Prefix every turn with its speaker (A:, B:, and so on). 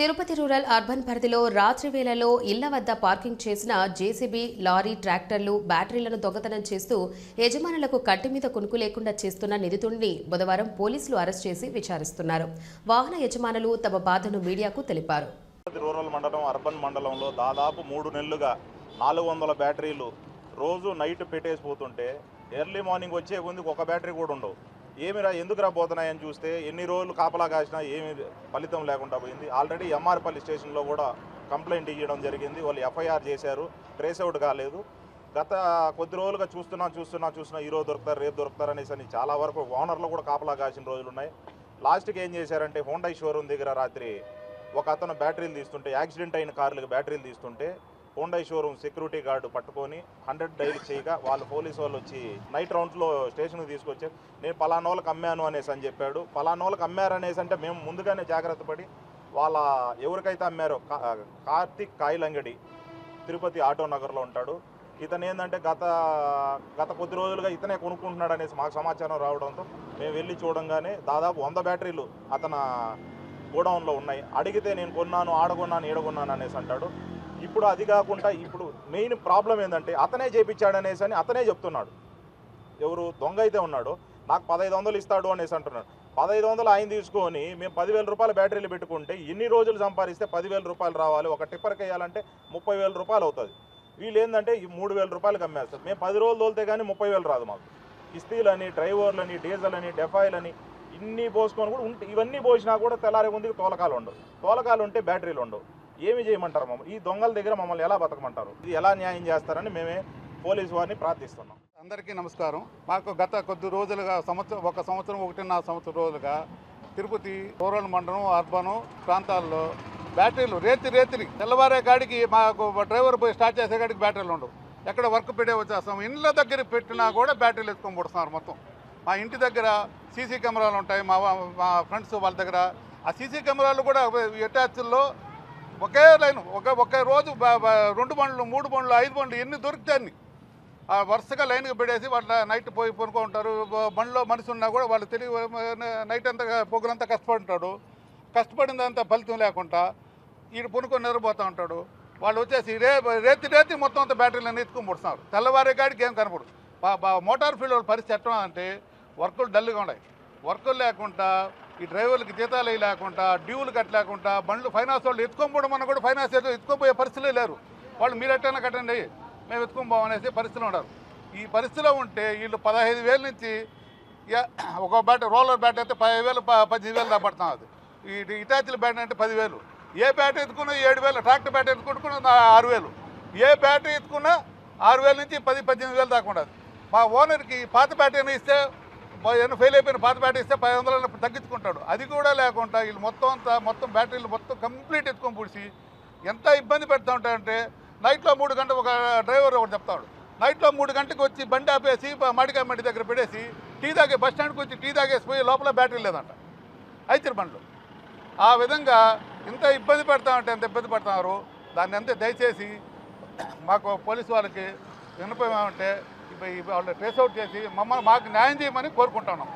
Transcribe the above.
A: Tirupati rural urban పరిధిలో రాత్రి వేళలో ఇళ్ళ వద్ద పార్కింగ్ చేసిన జేసీబీ లారీ ట్రాక్టర్లు బ్యాటరీలను దొంగతనం చేస్తూ యజమానులకు కంటి మీద కునుకు లేకుండా చేస్తున్న నిందితుడిని బుధవారం పోలీసులు అరెస్ట్ చేసి విచారిస్తున్నారు. వాహన యజమానులు తమ బాధను మీడియాకు తెలిపారు.
B: రూరల్ మండలం అర్బన్ మండలంలో దాదాపు మూడు నెలలుగా నాలుగు వందల బ్యాటరీలు రోజు నైట్ పెట్టేసి పోతుంటే ఎర్లీ మార్నింగ్ వచ్చే ముందుకు ఒక బ్యాటరీ కూడా ఉండవు. ఏమిరా ఎందుకురా పోతున్నాయని చూస్తే ఎన్ని రోజులు కాపలా కాసినా ఏమి ఫలితం లేకుండా పోయింది. ఆల్రెడీ ఎంఆర్పల్లి స్టేషన్లో కూడా కంప్లైంట్ ఇవ్వడం జరిగింది. వాళ్ళు ఎఫ్ఐఆర్ చేశారు. ట్రేస్ అవుట్ కాలేదు. గత కొద్ది రోజులుగా చూస్తున్నా చూస్తున్నా చూస్తున్నా ఈ రోజు దొరుకుతారు రేపు దొరుకుతారు అనేసి అని చాలా వరకు ఓనర్లు కూడా కాపలా కాసిన రోజులు ఉన్నాయి. లాస్ట్కి ఏం చేశారంటే హోండా షోరూమ్ దగ్గర రాత్రి ఒక అతను బ్యాటరీలు తీస్తుంటే యాక్సిడెంట్ అయిన కార్లకు బ్యాటరీలు తీస్తుంటే హోండా షోరూమ్ సెక్యూరిటీ గార్డు పట్టుకొని హండ్రెడ్ డైరీ చేయగా వాళ్ళు పోలీసు వాళ్ళు వచ్చి నైట్ రౌండ్స్లో స్టేషన్కి తీసుకొచ్చారు. నేను పలానోళ్ళకి అమ్మాను అనేసి అని చెప్పాడు. పలానోళ్ళకి అమ్మారు అనేసి అంటే మేము ముందుగానే జాగ్రత్త పడి వాళ్ళ ఎవరికైతే అమ్మారో కార్తిక్ కాయలంగడి తిరుపతి ఆటో నగర్లో ఉంటాడు. ఇతను ఏంటంటే గత గత కొద్ది రోజులుగా ఇతనే కొనుక్కుంటున్నాడు అనేసి మాకు సమాచారం రావడంతో మేము వెళ్ళి చూడంగానే దాదాపు వంద బ్యాటరీలు అతను గోడౌన్లో ఉన్నాయి. అడిగితే నేను కొన్నాను ఆడగొన్నాను ఈడగొన్నాను అనేసి అంటాడు. ఇప్పుడు అది కాకుండా ఇప్పుడు మెయిన్ ప్రాబ్లం ఏంటంటే అతనే చేయించాడనేసి అనేసి అని అతనే చెప్తున్నాడు. ఎవరు దొంగ అయితే ఉన్నాడు నాకు పదహైదు వందలు ఇస్తాడు అనేసి అంటున్నాడు. పదహైదు వందలు ఆయన తీసుకొని మేము పదివేల రూపాయల బ్యాటరీలు పెట్టుకుంటే ఎన్ని రోజులు సంపాదిస్తే పదివేల రూపాయలు రావాలి. ఒక టిప్పర్కి వేయాలంటే ముప్పై వేల రూపాయలు అవుతుంది. వీళ్ళు ఏంటంటే ఈ మూడు వేల రూపాయలకి అమ్మేస్తారు. మేము పది రోజులు తోలితే కానీ ముప్పై వేలు రాదు మాకు. కిస్తీలని డ్రైవర్లని డీజిల్ అని డెఫాయిల్ అని ఇన్ని పోసుకొని కూడా ఉంటే ఇవన్నీ పోసినా కూడా తెల్లారి ముందుకు తోలకాలు ఉండవు. తోలకాలు ఉంటే బ్యాటరీలు ఉండవు. ఏమి చేయమంటారు మమ్మల్ని ఈ దొంగల దగ్గర మమ్మల్ని ఎలా బతకమంటారు? ఇది ఎలా న్యాయం చేస్తారని మేమే పోలీసు వారిని ప్రార్థిస్తున్నాం.
C: అందరికీ నమస్కారం. మాకు గత కొద్ది రోజులుగా సంవత్సరం ఒక సంవత్సరం ఒకటిన్నర సంవత్సరం రోజులుగా తిరుపతి రూరల్ మండలం అర్బను ప్రాంతాల్లో బ్యాటరీలు రేతి రేతిరి తెల్లవారే గాడికి మాకు డ్రైవర్ పోయి స్టార్ట్ చేసే గాడికి బ్యాటరీలు ఉండవు. ఎక్కడ వర్క్ పెట్టే వచ్చేస్తాం. ఇండ్ల దగ్గర పెట్టినా కూడా బ్యాటరీలు ఎత్తుకొని పుడుతున్నారు మొత్తం. మా ఇంటి దగ్గర సీసీ కెమెరాలు ఉంటాయి. మా మా ఫ్రెండ్స్ వాళ్ళ దగ్గర. ఆ సీసీ కెమెరాలు కూడా అటాచ్ల్లో ఒకే లైన్ ఒకే ఒకే రోజు రెండు బండ్లు మూడు బండ్లు ఐదు బండ్లు ఎన్ని దొరికితే అన్ని. ఆ వరుసగా లైన్కి పెట్టేసి వాళ్ళ నైట్ పోయి పనుకో ఉంటారు. బండిలో మనిషి ఉన్నా కూడా వాళ్ళు తెలివి నైట్ అంతా పొగలంతా కష్టపడుంటాడు. కష్టపడిందంతా ఫలితం లేకుండా ఈడు పొనుకొని నిద్రపోతూ ఉంటాడు. వాళ్ళు వచ్చేసి రే రేతి రేతి మొత్తం అంత బ్యాటరీలను ఎత్తుకొని పుడుతున్నారు తెల్లవారే కాడికి ఏం కనపడు బా- మోటార్ ఫీల్డ్ వాళ్ళ పరిస్థితి ఎట్టడం అంటే వర్కులు డల్గా ఉన్నాయి. వర్కులు లేకుండా ఈ డ్రైవర్లకి జీతాలు అవి లేకుండా డ్యూలు కట్టలేకుండా బండ్లు ఫైనాన్స్ వాళ్ళు ఎత్తుకోపోవడం అన్న కూడా ఫైనాన్స్ ఏదో ఎత్తుకోపోయే పరిస్థితులే లేరు. వాళ్ళు మీరు ఎట్టైనా కట్టండి మేము ఎత్తుకొని అనేసి పరిస్థితులు ఉండరు ఈ పరిస్థితిలో ఉంటే వీళ్ళు పదహైదు వేల నుంచి ఒక బ్యాట్ రోలర్ బ్యాట్ అయితే పదిహేను వేలు ప- పద్దెనిమిది వేలు దాపడుతున్నాం అది. ఈ ఇటాచీల బ్యాట్ అంటే పదివేలు. ఏ బ్యాట్ ఎత్తుకున్నా ఏడు వేలు ట్రాక్టర్ బ్యాట్ ఎత్తుకుంటున్నా ఆరు వేలు. ఏ బ్యాట్ ఎత్తుకున్నా ఆరు వేల నుంచి పది పద్దెనిమిది వేలు దాకా ఉండదు. మా ఓనర్కి పాత బ్యాట్ అయినా ఇస్తే ఫెయిల్ అయిపోయిన పాత బ్యాటరీ ఇస్తే పది వందలు తగ్గించుకుంటాడు. అది కూడా లేకుండా వీళ్ళు మొత్తం అంతా మొత్తం బ్యాటరీలు మొత్తం కంప్లీట్ ఎత్తుకొని పూడిసి ఎంత ఇబ్బంది పెడతా ఉంటారంటే నైట్లో మూడు గంటలు ఒక డ్రైవర్ ఒకటి చెప్తాడు. నైట్లో మూడు గంటలకు వచ్చి బండి ఆపేసి మాడికాయ మండి దగ్గర పెట్టేసి టీ తాగే బస్ స్టాండ్కి వచ్చి టీ తాగేసి పోయి లోపల బ్యాటరీ లేదంట. అయితే బండ్లు. ఆ విధంగా ఇంత ఇబ్బంది పెడతా ఉంటే ఎంత ఇబ్బంది పడుతున్నారు? దాన్ని అంతే దయచేసి మాకు పోలీసు వాళ్ళకి వినపం ఏమంటే ఇవి- ఇవి వాళ్ళు ట్రేస్ అవుట్ చేసి మమ్మల్ని మాకు న్యాయం చేయమని కోరుకుంటున్నాం